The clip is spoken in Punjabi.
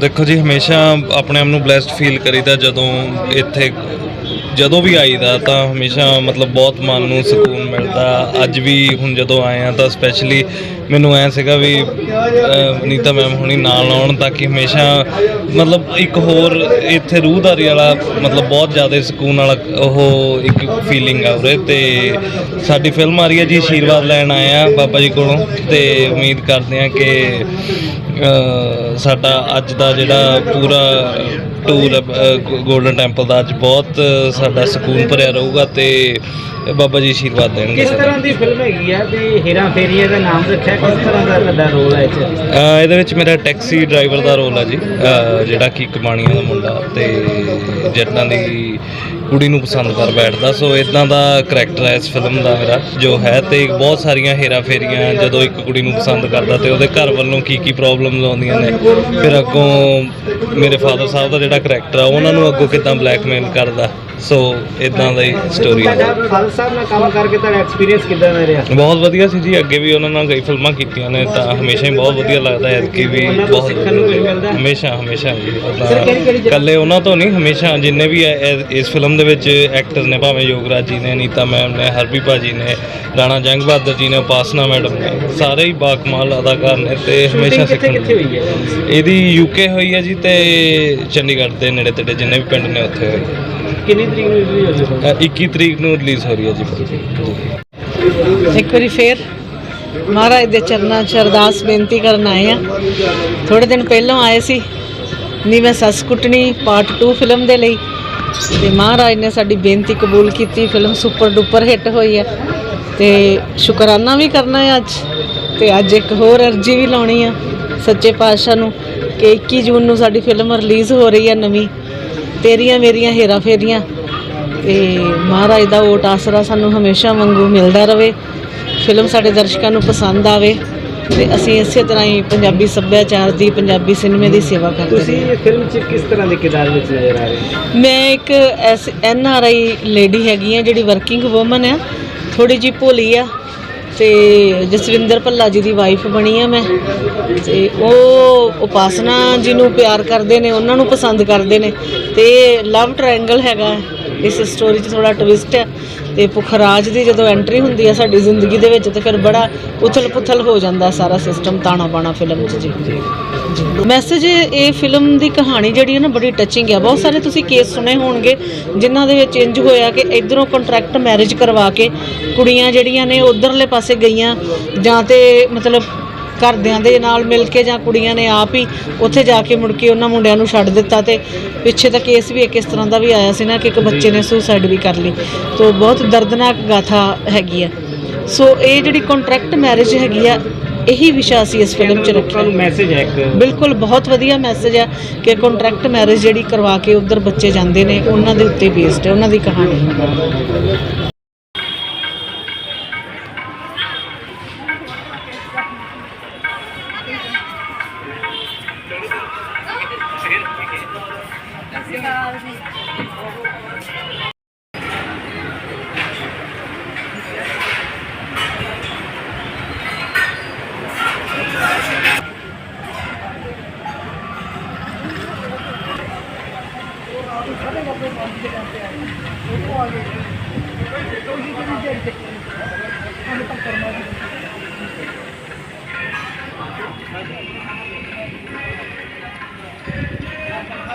ਦੇਖੋ ਜੀ, ਹਮੇਸ਼ਾ ਆਪਣੇ ਆਪ ਨੂੰ ਬlesed ਫੀਲ ਕਰੀਦਾ ਜਦੋਂ ਇੱਥੇ, ਜਦੋਂ ਵੀ ਆਈਦਾ ਤਾਂ ਹਮੇਸ਼ਾ ਮਤਲਬ ਬਹੁਤ ਮਨ ਨੂੰ ਸਕੂਨ ਮਿਲਦਾ। ਅੱਜ ਵੀ ਹੁਣ ਜਦੋਂ ਆਏ ਆ ਤਾਂ ਸਪੈਸ਼ਲੀ ਮੈਨੂੰ ਐ ਸੀਗਾ ਵੀ ਨੀਤਾ ਮੈਮ ਹੁਣੀ ਨਾਲ ਆਉਣ ਤਾਂ ਕਿ ਹਮੇਸ਼ਾ ਮਤਲਬ ਇੱਕ ਹੋਰ ਇੱਥੇ ਰੂਹਦਾਰੀ ਵਾਲਾ ਮਤਲਬ ਬਹੁਤ ਜ਼ਿਆਦਾ ਸਕੂਨ ਵਾਲਾ ਉਹ ਇੱਕ ਫੀਲਿੰਗ ਆ ਉਰੇ। ਤੇ ਸਾਡੀ ਫਿਲਮ ਆ ਰਹੀ ਹੈ ਜੀ ਆਸ਼ੀਰਵਾਦ ਲੈਣ ਆਏ ਆ ਬਾਬਾ ਜੀ ਕੋਲੋਂ। ਤੇ ਉਮੀਦ ਕਰਦੇ ਆ ਕਿ ਸਾਡਾ ਅੱਜ ਦਾ ਜਿਹੜਾ ਪੂਰਾ ਟੂਰ ਗੋਲਡਨ ਟੈਂਪਲ ਦਾ ਅੱਜ ਬਹੁਤ ਸਾਡਾ ਸਕੂਨ ਭਰਿਆ ਰਹੂਗਾ ਤੇ ਬਾਬਾ ਜੀ ਆਸ਼ੀਰਵਾਦ ਦੇਣਗੇ ਕਿਸ ਤਰ੍ਹਾਂ ਦੀ ਫਿਲਮ ਹੈਗੀ ਆ ਤੇ ਹੀਰਾ ਫੇਰੀਏ ਦਾ ਨਾਮ ਰੱਖਿਆ ਕਿਸ ਤਰ੍ਹਾਂ ਦਾ ਤੁਹਾਡਾ ਰੋਲ ਹੈ ਇਹ 'ਚ ਇਹਦੇ ਵਿੱਚ ਮੇਰਾ ਟੈਕਸੀ ਡਰਾਈਵਰ ਦਾ ਰੋਲ ਆ ਜੀ। ਅ, ਜਿਹੜਾ ਕਿ ਕਮਾਣੀਆਂ ਦਾ ਮੁੰਡਾ ਤੇ ਜੱਟਾਂ ਦੀ ਕੁੜੀ ਨੂੰ ਪਸੰਦ ਕਰ ਬੈਠਦਾ। ਸੋ ਇਦਾਂ ਦਾ ਕਰੈਕਟਰ ਹੈ ਇਸ ਫਿਲਮ ਦਾ ਮੇਰਾ ਜੋ ਹੈ ਤੇ ਬਹੁਤ ਸਾਰੀਆਂ ਹੇਰਾ ਫੇਰੀਆਂ ਜਦੋਂ ਇੱਕ ਕੁੜੀ ਨੂੰ ਪਸੰਦ ਕਰਦਾ ਤੇ ਉਹਦੇ ਘਰ ਵੱਲੋਂ ਕੀ ਕੀ ਪ੍ਰੋਬਲਮਸ ਆਉਂਦੀਆਂ ਨੇ। ਫਿਰ ਅੱਗੋਂ ਮੇਰੇ ਫਾਦਰ ਸਾਹਿਬ ਦਾ ਜਿਹੜਾ ਕਰੈਕਟਰ ਆ ਉਹਨਾਂ ਨੂੰ ਅੱਗੋਂ ਕਿਦਾਂ ਬਲੈਕਮੇਲ ਕਰਦਾ। ਸੋ ਇਦਾਂ ਦੀ ਸਟੋਰੀ ਹੈ ਤੁਹਾਡਾ ਫਾਦਰ ਸਾਹਿਬ ਨਾਲ ਕੰਮ ਕਰਕੇ ਤੁਹਾਡਾ ਐਕਸਪੀਰੀਅੰਸ ਕਿਦਾਂ ਦਾ ਰਿਹਾ ਬਹੁਤ ਵਧੀਆ ਸੀ ਜੀ ਅੱਗੇ ਵੀ ਉਹਨਾਂ ਨਾਲ ਕਈ ਫਿਲਮਾਂ ਕੀਤੀਆਂ ਨੇ ਤਾਂ ਹਮੇਸ਼ਾ ਹੀ ਬਹੁਤ ਵਧੀਆ ਲੱਗਦਾ ਹੈ ਕਿ ਵੀ ਬਹੁਤ ਹੈ? ਹਮੇਸ਼ਾ ਹਮੇਸ਼ਾ ਕੱਲੇ ਉਹਨਾਂ ਤੋਂ ਨਹੀਂ ਹਮੇਸ਼ਾ ਜਿੰਨੇ ਵੀ ਹੈ ਇਸ ਫਿਲਮ ਦੇ ਵਿੱਚ ਐਕਟਰ ਨੇ ਭਾਵੇਂ ਯੋਗਰਾਜ ਜੀ ਨੇ ਨੀਤਾ ਮੈਮ ਨੇ ਹਰਬੀ ਭਾਜੀ ਨੇ ਰਾਣਾ ਜੰਗ ਬਹਾਦਰ ਜੀ ਨੇ ਉਪਾਸਨਾ ਮੈਡਮ ਨੇ ਸਾਰੇ ਹੀ ਬਾਕਮਾਲ ਅਦਾਕਾਰ ਨੇ ਤੇ ਹਮੇਸ਼ਾ ਸਿੱਖਣ ਹੈ ਇਹਦੀ ਯੂਕੇ ਹੋਈ ਹੈ ਜੀ ਤੇ ਚੰਡੀਗੜ੍ਹ ਦੇ ਨੇੜੇ ਤੇੜੇ ਜਿੰਨੇ ਵੀ ਪਿੰਡ ਨੇ ਉੱਥੇ ਹੋਈ ਹੈ। ਕਿੰਨੀ ਤਰੀਕ ਨੂੰ ਰਿਲੀਜ਼ ਹੈ ਅ, 21 ਤਰੀਕ ਨੂੰ ਰਿਲੀਜ਼ ਹੋ ਰਹੀ ਹੈ ਜੀ। ਫਿਲਮ ਇੱਕ ਵਾਰੀ ਫੇਰ ਮਹਾਰਾਜ ਦੇ ਚਰਨਾਂ 'ਚ ਅਰਦਾਸ ਬੇਨਤੀ ਕਰਨ ਆਏ ਆ ਥੋੜੇ ਦਿਨ ਪਹਿਲਾਂ ਆਏ ਸੀ। ਨੀ ਮੈਂ ਸੱਸ ਕੁੱਟਣੀ ਪਾਰਟ 2 ਫਿਲਮ ਦੇ ਲਈ। ਤੇ ਮਹਾਰਾਜ ਨੇ ਸਾਡੀ ਬੇਨਤੀ ਕਬੂਲ ਕੀਤੀ। ਫਿਲਮ ਸੁਪਰ ਡੁਪਰ ਹਿੱਟ ਹੋਈ ਹੈ। ਤੇ ਸ਼ੁਕਰਾਨਾ ਵੀ ਕਰਨਾ ਹੈ ਅੱਜ। ਤੇ ਅੱਜ ਇੱਕ ਹੋਰ ਅਰਜੀ ਵੀ ਲਾਉਣੀ ਆ ਸੱਚੇ ਪਾਤਸ਼ਾਹ ਨੂੰ ਕਿ 21 ਜੂਨ ਨੂੰ ਸਾਡੀ ਫਿਲਮ ਰਿਲੀਜ਼ ਹੋ ਰਹੀ ਹੈ ਨਵੀਂ। ਤੇਰੀਆਂ ਮੇਰੀਆਂ ਹੇਰਾ ਫੇਰੀਆਂ। ਤੇ ਮਹਾਰਾਜ ਦਾ ਓਟ ਆਸਰਾ ਸਾਨੂੰ ਹਮੇਸ਼ਾ ਵਾਂਗੂ ਮਿਲਦਾ ਰਵੇ। ਫਿਲਮ ਸਾਡੇ ਦਰਸ਼ਕਾਂ ਨੂੰ ਪਸੰਦ ਆਵੇ ਤੇ ਅਸੀਂ ਇਸੇ ਤਰ੍ਹਾਂ ਹੀ ਪੰਜਾਬੀ ਸੱਭਿਆਚਾਰ ਦੀ ਪੰਜਾਬੀ ਸਿਨੇਮੇ ਦੀ ਸੇਵਾ ਕਰਦੇ ਤੁਸੀਂ ਰਹੀਏ। ਇਹ ਫਿਲਮ 'ਚ ਕਿਸ ਤਰ੍ਹਾਂ ਦੇ ਕਿਰਦਾਰ ਵਿੱਚ ਨਜ਼ਰ ਆ ਰਹੇ ਹੋ? ਮੈਂ ਇੱਕ S N R I lady ਹੈਗੀ ਆ ਜਿਹੜੀ ਵਰਕਿੰਗ ਵੂਮਨ ਆ। ਥੋੜੀ ਜੀ ਭੋਲੀ ਆ। ਤੇ ਜਸਵਿੰਦਰ ਭੱਲਾ ਜੀ ਦੀ ਵਾਈਫ ਬਣੀ ਆ ਮੈਂ। ਤੇ ਉਹ ਉਪਾਸਨਾ ਜੀ ਨੂੰ ਪਿਆਰ ਕਰਦੇ ਨੇ, ਉਹਨਾਂ ਨੂੰ ਪਸੰਦ ਕਰਦੇ ਨੇ। ਤੇ ਲਵ ਟ੍ਰਾਇੰਗਲ ਹੈਗਾ ਇਸ ਸਟੋਰੀ 'ਚ ਥੋੜਾ ਟਵਿਸਟ ਹੈ ਤੇ ਪੁਖਰਾਜ ਦੀ ਜਦੋਂ ਐਂਟਰੀ ਹੁੰਦੀ ਹੈ ਸਾਡੀ ਜ਼ਿੰਦਗੀ ਦੇ ਵਿੱਚ, ਤੇ ਫਿਰ ਬੜਾ ਉਥਲ-ਪੁਥਲ ਹੋ ਜਾਂਦਾ ਸਾਰਾ ਸਿਸਟਮ ਤਾਣਾ ਬਾਣਾ ਫਿਲਮ 'ਚ ਜੀ। ਮੈਸੇਜ ਇਹ ਫਿਲਮ ਦੀ ਕਹਾਣੀ ਜਿਹੜੀ ਹੈ ਨਾ, ਬੜੀ ਟੱਚਿੰਗ ਹੈ ਬਹੁਤ ਸਾਰੇ ਤੁਸੀਂ ਕੇਸ ਸੁਣੇ ਹੋਣਗੇ, ਜਿਨ੍ਹਾਂ ਦੇ ਵਿੱਚ ਇੰਜ ਹੋਇਆ ਕਿ ਇਧਰੋਂ ਕੰਟਰੈਕਟ ਮੈਰਿਜ ਕਰਵਾ ਕੇ ਕੁੜੀਆਂ ਜਿਹੜੀਆਂ ਨੇ ਉਧਰਲੇ ਪਾਸੇ ਗਈਆਂ, ਜਾਂ ਤੇ ਮਤਲਬ ਘਰਦਿਆਂ ਦੇ ਨਾਲ ਮਿਲ ਕੇ ਜਾਂ ਕੁੜੀਆਂ ਨੇ ਆਪ ਹੀ ਉੱਥੇ ਜਾ ਕੇ ਮੁੜ ਕੇ ਉਹਨਾਂ ਮੁੰਡਿਆਂ ਨੂੰ ਛੱਡ ਦਿੱਤਾ ਤੇ ਪਿੱਛੇ ਤਾਂ ਕੇਸ ਵੀ ਇੱਕ ਇਸ ਤਰ੍ਹਾਂ ਦਾ ਵੀ ਆਇਆ ਸੀ ਨਾ ਕਿ ਇੱਕ ਬੱਚੇ ਨੇ ਸੁਸਾਈਡ ਵੀ ਕਰ ਲਈ। ਤੋਂ ਬਹੁਤ ਦਰਦਨਾਕ ਗਾਥਾ ਹੈਗੀ ਆ। ਸੋ ਇਹ ਜਿਹੜੀ ਕੰਟਰੈਕਟ ਮੈਰਿਜ ਹੈਗੀ ਆ ਇਹੀ ਵਿਸ਼ਾ ਅਸੀਂ ਇਸ ਫਿਲਮ 'ਚ ਰੱਖਿਆ। ਮੈਸੇਜ ਹੈ ਇੱਕ? ਬਿਲਕੁਲ ਬਹੁਤ ਵਧੀਆ ਮੈਸੇਜ ਹੈ ਕਿ ਕੰਟਰੈਕਟ ਮੈਰਿਜ ਜਿਹੜੀ ਕਰਵਾ ਕੇ ਉਧਰ ਬੱਚੇ ਜਾਂਦੇ ਨੇ ਉਹਨਾਂ ਦੇ ਉੱਤੇ ਬੇਸਡ ਹੈ ਉਹਨਾਂ ਦੀ ਕਹਾਣੀ। ਸਤਿ ਸ਼੍ਰੀ ਅਕਾਲ ਜੀ